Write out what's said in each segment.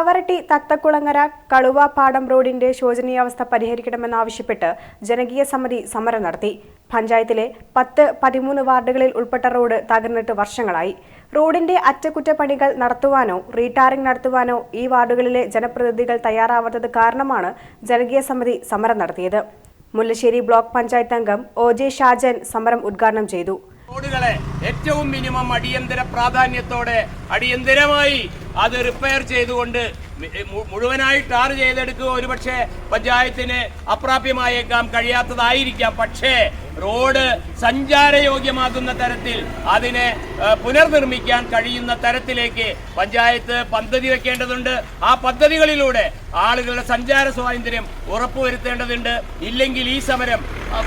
പാവറട്ടി തത്തക്കുളങ്ങര കളുവ പാടം റോഡിന്റെ ശോചനീയാവസ്ഥ പരിഹരിക്കണമെന്നാവശ്യപ്പെട്ട് ജനകീയ സമിതി സമരം നടത്തി. പഞ്ചായത്തിലെ പത്ത് പതിമൂന്ന് വാർഡുകളിൽ ഉൾപ്പെട്ട റോഡ് തകർന്നിട്ട് വർഷങ്ങളായി. റോഡിന്റെ അറ്റകുറ്റപ്പണികൾ നടത്തുവാനോ റീടാറിംഗ് നടത്തുവാനോ ഈ വാർഡുകളിലെ ജനപ്രതിനിധികൾ തയ്യാറാവാത്തത് കാരണമാണ് ജനകീയ സമിതി സമരം നടത്തിയത്. മുല്ലശ്ശേരി ബ്ലോക്ക് പഞ്ചായത്ത് അംഗം ഒ ജെ ഷാജൻ സമരം ഉദ്ഘാടനം ചെയ്തു. റോഡുകളെ ഏറ്റവും മിനിമം അടിയന്തര പ്രാധാന്യത്തോടെ അടിയന്തരമായി അത് റിപ്പയർ ചെയ്തുകൊണ്ട് മുഴുവനായി ടാർ ചെയ്തെടുക്കുക ഒരുപക്ഷെ പഞ്ചായത്തിന് അപ്രാപ്യമായേക്കാം കഴിയാത്തതായിരിക്കാം. പക്ഷേ റോഡ് സഞ്ചാരയോഗ്യമാകുന്ന തരത്തിൽ അതിനെ പുനർനിർമ്മിക്കാൻ കഴിയുന്ന തരത്തിലേക്ക് പഞ്ചായത്ത് പദ്ധതി വെക്കേണ്ടതുണ്ട്. ആ പദ്ധതികളിലൂടെ ആളുകളുടെ സഞ്ചാര സ്വാതന്ത്ര്യം ഉറപ്പുവരുത്തേണ്ടതുണ്ട്. ഇല്ലെങ്കിൽ ഈ സമരം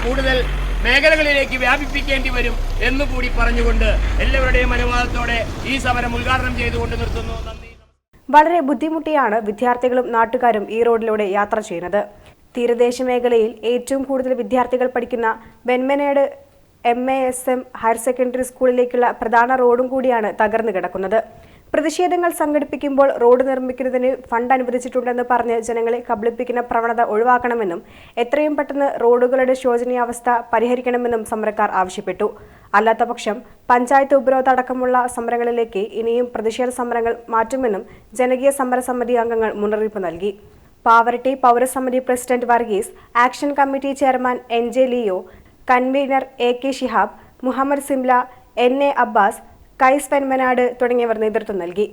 കൂടുതൽ മേഖലകളിലേക്ക് വ്യാപിപ്പിക്കേണ്ടി വരും എന്ന് എന്നുകൂടി പറഞ്ഞുകൊണ്ട് എല്ലാവരുടെയും അനുവാദത്തോടെ ഈ സമരം ഉദ്ഘാടനം ചെയ്തുകൊണ്ട് നിർത്തുന്നു. വളരെ ബുദ്ധിമുട്ടിയാണ് വിദ്യാർത്ഥികളും നാട്ടുകാരും ഈ റോഡിലൂടെ യാത്ര ചെയ്യുന്നത്. തീരദേശ മേഖലയിൽ ഏറ്റവും കൂടുതൽ വിദ്യാർത്ഥികൾ പഠിക്കുന്ന Benmanad M A S M higher secondary സ്കൂളിലേക്കുള്ള പ്രധാന റോഡും കൂടിയാണ് തകർന്നു കിടക്കുന്നത്. പ്രതിഷേധങ്ങൾ സംഘടിപ്പിക്കുമ്പോൾ റോഡ് നിർമ്മിക്കുന്നതിന് ഫണ്ട് അനുവദിച്ചിട്ടുണ്ടെന്ന് പറഞ്ഞ് ജനങ്ങളെ കബളിപ്പിക്കുന്ന പ്രവണത ഒഴിവാക്കണമെന്നും എത്രയും പെട്ടെന്ന് റോഡുകളുടെ ശോചനീയാവസ്ഥ പരിഹരിക്കണമെന്നും സമരക്കാർ ആവശ്യപ്പെട്ടു. അല്ലാത്തപക്ഷം പഞ്ചായത്ത് ഉപരോധ അടക്കമുള്ള സമരങ്ങളിലേക്ക് ഇനിയും പ്രതിഷേധ സമരങ്ങൾ മാറ്റുമെന്നും ജനകീയ സമരസമിതി അംഗങ്ങൾ മുന്നറിയിപ്പ് നൽകി. Pavaratty പൗരസമിതി president Varghese action committee chairman N J Leo convener A K Shihab Muhammad Simla N A Abbas Kais Penmanad തുടങ്ങിയവർ നേതൃത്വം നൽകി.